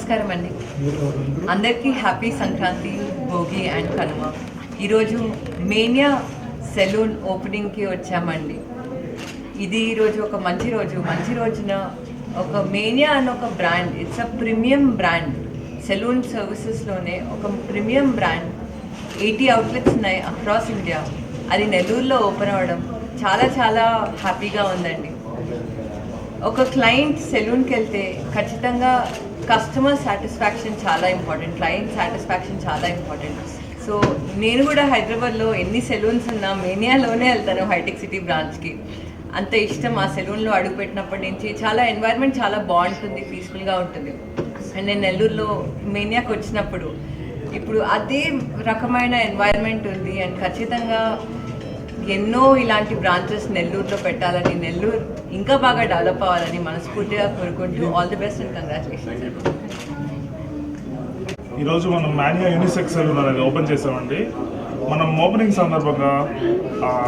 నమస్కారం అండి. అందరికీ హ్యాపీ సంక్రాంతి భోగి అండ్ కనుమ. ఈరోజు మేనియా సెలూన్ ఓపెనింగ్కి వచ్చామండి. ఇది ఈరోజు ఒక మంచి రోజు. మంచి రోజున ఒక మేనియా అని ఒక brand it's a premium brand salon సర్వీసెస్లోనే ఒక ప్రీమియం బ్రాండ్ ఎయిటీ అవుట్లెట్స్ ఉన్నాయి అక్రాస్ ఇండియా అది నెల్లూరులో ఓపెన్ అవ్వడం చాలా చాలా హ్యాపీగా ఉందండి. ఒక క్లయింట్ సెలూన్కి వెళ్తే ఖచ్చితంగా కస్టమర్ సాటిస్ఫాక్షన్ చాలా ఇంపార్టెంట్ క్లయింట్ సాటిస్ఫాక్షన్ చాలా ఇంపార్టెంట్ సో నేను కూడా హైదరాబాద్లో ఎన్ని సెలూన్స్ ఉన్నా మేనియాలోనే వెళ్తాను హైటెక్ సిటీ బ్రాంచ్కి. అంత ఇష్టం ఆ సెలూన్లో అడుగుపెట్టినప్పటి నుంచి. చాలా ఎన్వైర్న్మెంట్ చాలా బాగుంటుంది పీస్ఫుల్గా ఉంటుంది. అండ్ నేను నెల్లూరులో మేనియాకి వచ్చినప్పుడు ఇప్పుడు అదే రకమైన ఎన్వైర్న్మెంట్ ఉంది. అండ్ ఖచ్చితంగా ఎన్నో ఇలాంటి బ్రాంచెస్ నెల్లూరులో పెట్టాలని నెల్లూరు ఇంకా బాగా డెవలప్ అవ్వాలని మనస్ఫూర్తిగా కోరుకుంటూ all the best and congratulations ఈరోజు మనం మాన్యా యూనిసెక్స్ సెలూన్ అనేది ఓపెన్ చేసామండి మనం ఓపెనింగ్ సందర్భంగా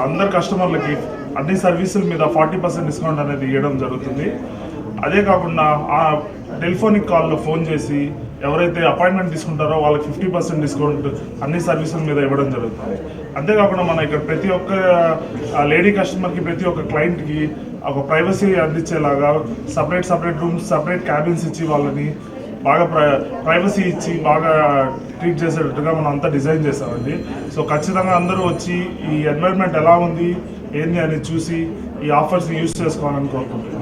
అందరు కస్టమర్లకి అన్ని సర్వీసుల మీద ఫార్టీ పర్సెంట్ డిస్కౌంట్ అనేది ఇవ్వడం జరుగుతుంది. అదే కాకుండా ఆ టెలిఫోనిక్ కాల్లో ఫోన్ చేసి ఎవరైతే అపాయింట్మెంట్ తీసుకుంటారో వాళ్ళకి ఫిఫ్టీ పర్సెంట్ డిస్కౌంట్ అన్ని సర్వీసుల మీద ఇవ్వడం జరుగుతుంది. అంతేకాకుండా మన ఇక్కడ ప్రతి ఒక్క లేడీ కస్టమర్కి ప్రతి ఒక్క క్లయింట్కి ఒక privacy అందించేలాగా separate separate rooms separate cabins ఇచ్చి వాళ్ళని బాగా ప్రైవసీ ఇచ్చి బాగా ట్రీట్ చేసేటట్టుగా మనం అంతా డిజైన్ చేసామండి సో ఖచ్చితంగా అందరూ వచ్చి ఈ ఎన్వైర్న్మెంట్ ఎలా ఉంది ఏంది అని చూసి ఈ ఆఫర్స్ని యూజ్ చేసుకోవాలని కోరుకుంటున్నాను